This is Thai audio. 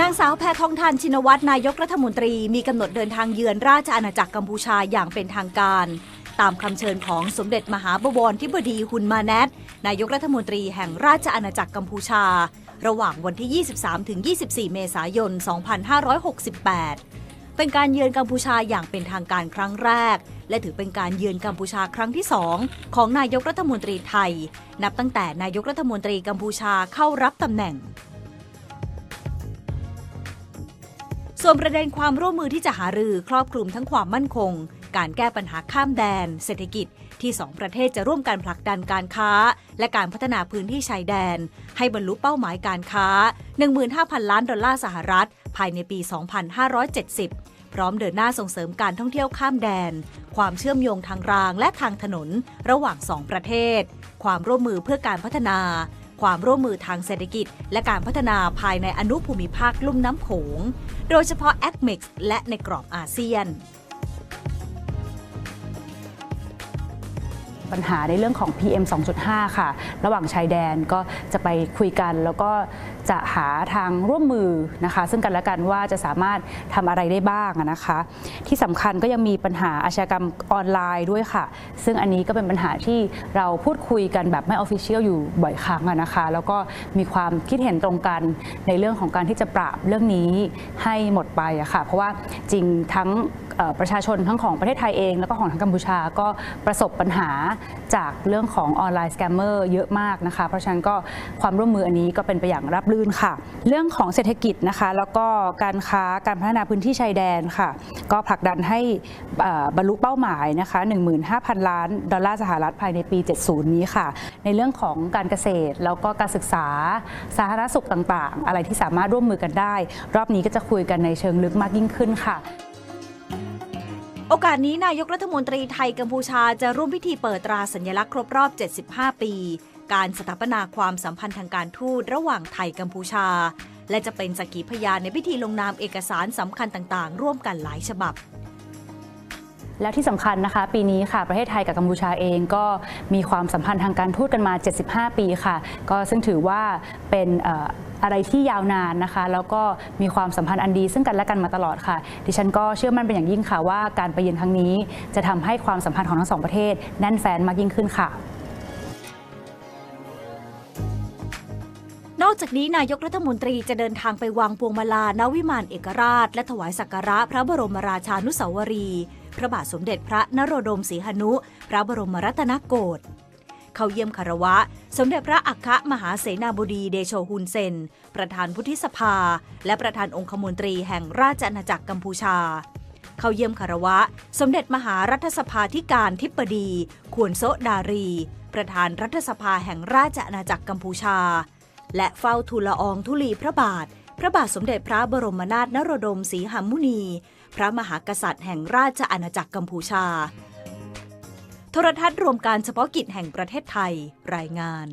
นางสาวแพทองทานชินวัตรนายกรัฐมนตรีมีกำหนดเดินทางเยือนราชอาณาจักรกัมพูชาอย่างเป็นทางการ ตามคำเชิญของสมเด็จมหาบวรทิบดีฮุนมาแนตนายกรัฐมนตรีแห่งราชอาณาจักรกัมพูชา ระหว่างวันที่ 23-24 เมษายน 2568 เป็นการเยือนกัมพูชาอย่างเป็นทางการครั้งแรก และถือเป็นการเยือนกัมพูชาครั้งที่สองของนายกรัฐมนตรีไทย นับตั้งแต่นายกรัฐมนตรีกัมพูชาเข้ารับตำแหน่ง ส่วนประเด็นความร่วมมือที่จะหารือครอบคลุมทั้งความมั่นคง การแก้ปัญหาข้ามแดน เศรษฐกิจที่สองประเทศจะร่วมกันผลักดันการค้า และการพัฒนาพื้นที่ชายแดน ให้บรรลุเป้าหมายการค้า 15,000 ล้านดอลลาร์สหรัฐ ภายในปี 2570 พร้อมเดินหน้าส่งเสริมการท่องเที่ยวข้ามแดน ความเชื่อมโยงทางรางและทางถนน ระหว่างสองประเทศ ความร่วมมือเพื่อการพัฒนา ความร่วมมือทางเศรษฐกิจ และการพัฒนาภายในอนุภูมิภาคลุ่มน้ำโขง โดยเฉพาะ a c m e x และในกรอบอาเซียน ปัญหาในเรื่องของ PM 2.5 ค่ะ ระหว่างชายแดนก็จะไปคุยกัน แล้วก็จะหาทางร่วมมือนะคะ ซึ่งกันและกันว่าจะสามารถทำอะไรได้บ้างนะคะ ที่สำคัญก็ยังมีปัญหาอาชญากรรมออนไลน์ด้วยค่ะ ซึ่งอันนี้ก็เป็นปัญหาที่เราพูดคุยกันแบบไม่ออฟฟิเชียลอยู่บ่อยครั้งนะคะ แล้วก็มีความคิดเห็นตรงกันในเรื่องของการที่จะปราบเรื่องนี้ให้หมดไปอะค่ะ เพราะว่าจริงทั้ง ประชาชนทั้งของประเทศไทยเอง แล้วก็ของทางกัมพูชาก็ประสบปัญหาจากเรื่องของออนไลน์สแกมเมอร์เยอะมากนะคะ เพราะฉะนั้นก็ความร่วมมืออันนี้ก็เป็นไปอย่างราบรื่นค่ะ เรื่องของเศรษฐกิจนะคะ แล้วก็การค้าการพัฒนาพื้นที่ชายแดนค่ะ ก็ผลักดันให้บรรลุเป้าหมายนะคะ15,000 ล้านดอลลาร์สหรัฐภายในปี 70 นี้ค่ะ ในเรื่องของการเกษตรแล้วก็การศึกษาสาธารณสุขต่างๆ อะไรที่สามารถร่วมมือกันได้ รอบนี้ก็จะคุยกันในเชิงลึกมากยิ่งขึ้นค่ะ โอกาสนี้นายกรัฐมนตรีไทยกัมพูชาจะร่วมพิธีเปิดตราสัญลักษณ์ครบรอบ 75 ปี การสถาปนาความสัมพันธ์ทางการทูตระหว่างไทยกัมพูชา และจะเป็นสักขีพยานในพิธีลงนามเอกสารสำคัญต่างๆ ร่วมกันหลายฉบับ แล้วที่สำคัญนะคะ ปีนี้ค่ะประเทศไทยกับกัมพูชาเองก็มีความสัมพันธ์ทางการทูตกันมา 75 ปีค่ะ ก็ซึ่งถือว่าเป็นอะไรที่ยาวนานนะคะ แล้วก็มีความสัมพันธ์อันดี ซึ่งกันและกันมาตลอดค่ะ ดิฉันก็เชื่อมั่นเป็นอย่างยิ่งค่ะว่าการไปเยือนครั้งนี้ จะทำให้ความสัมพันธ์ของทั้งสองประเทศแน่นแฟนมากยิ่งขึ้นค่ะ อกจากนี้นายกรัฐมนตรีจะเดินทางไปวางพวงมาลาณวิมานเอกราช และถวายสักการะพระบรมราชานุสาวรี พระบาทสมเด็จพระนโรดมศรีหนุ พระบรมรัตนโกศเข้าเยี่ยมคารวะ สมเด็จพระอัครมหาเสนาบดีเดโชฮุนเซน ประธานพุทธิสภา และประธานองคมนตรีแห่งราชอาณาจักรกัมพูชา เข้าเยี่ยมคารวะ สมเด็จมหารัฐสภาธิการทิบดีขวนโซดารี ประธานรัฐสภาแห่งราชอาณาจักรกัมพูชา และเฝ้าทูลละอองธุลีพระบาท พระบาทสมเด็จพระบรมนาถนโรดมศรีหมุนี พระมหากษัตริย์แห่งราชอาณาจักรกัมพูชา โทรทัศน์รวมการเฉพาะกิจแห่งประเทศไทย รายงาน